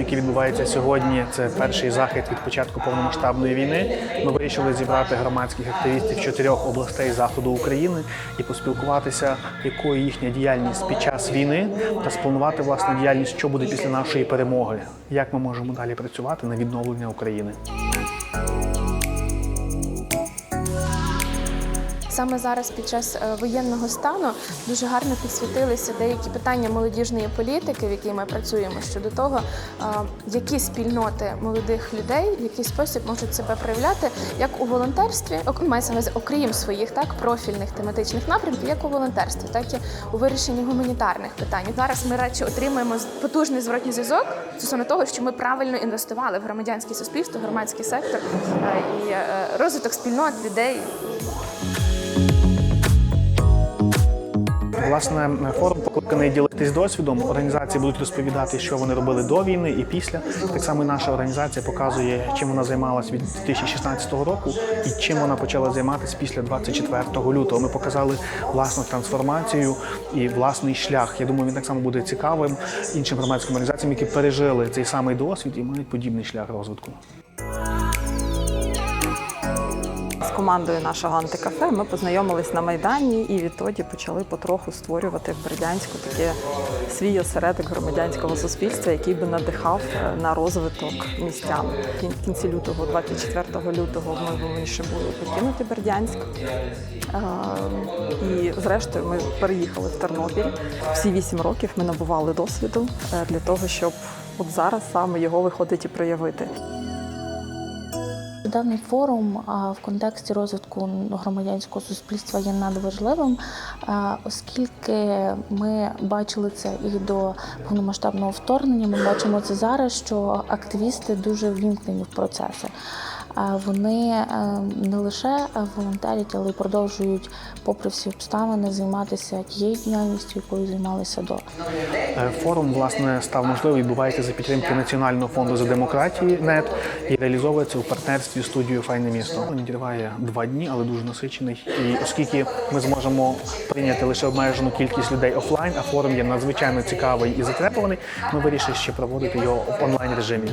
який відбувається сьогодні, це перший захід від початку повномасштабної війни. Ми вирішили зібрати громадських активістів чотирьох областей заходу України і поспілкуватися, якою їхня діяльність під час війни, та спланувати власне діяльність, що буде після нашої перемоги, як ми можемо далі працювати на відновлення України. Саме зараз, під час е, воєнного стану, дуже гарно підсвітилися деякі питання молодіжної політики, в якій ми працюємо, щодо того, е, які спільноти молодих людей в який спосіб можуть себе проявляти як у волонтерстві, мається на увазі, окрім своїх так профільних тематичних напрямків, як у волонтерстві, так і у вирішенні гуманітарних питань. Зараз ми радше отримуємо потужний зворотній зв'язок стосовно того, що ми правильно інвестували в громадянське суспільство, громадський сектор е, і розвиток спільнот людей. Власне, форум покликаний ділитись досвідом. Організації будуть розповідати, що вони робили до війни і після. Так само і наша організація показує, чим вона займалась від 2016 року і чим вона почала займатися після 24 лютого. Ми показали власну трансформацію і власний шлях. Я думаю, він так само буде цікавим іншим громадським організаціям, які пережили цей самий досвід і мають подібний шлях розвитку. З командою нашого антикафе ми познайомились на Майдані і відтоді почали потроху створювати в Бердянську таке свій осередок громадянського суспільства, який би надихав е, на розвиток містян. В кінці лютого, 24 лютого, ми вимушені були покинути Бердянськ. Е, І зрештою ми переїхали в Тернопіль. Всі вісім років ми набували досвіду е, для того, щоб от зараз саме його виходить і проявити. Даний форум в контексті розвитку громадянського суспільства є надважливим, оскільки ми бачили це і до повномасштабного вторгнення. Ми бачимо це зараз, що активісти дуже ввімкнені в процеси. Вони е, не лише волонтерять, але й продовжують, попри всі обставини, займатися тією діяльністю, якою займалися до. Е, Форум власне став можливий, відбувається за підтримки Національного фонду за демократії НЕТ і реалізовується у партнерстві з студією Файне місто. Він триває два дні, але дуже насичений. І оскільки ми зможемо прийняти лише обмежену кількість людей офлайн, а форум є надзвичайно цікавий і затребуваний, ми вирішили ще проводити його в онлайн режимі.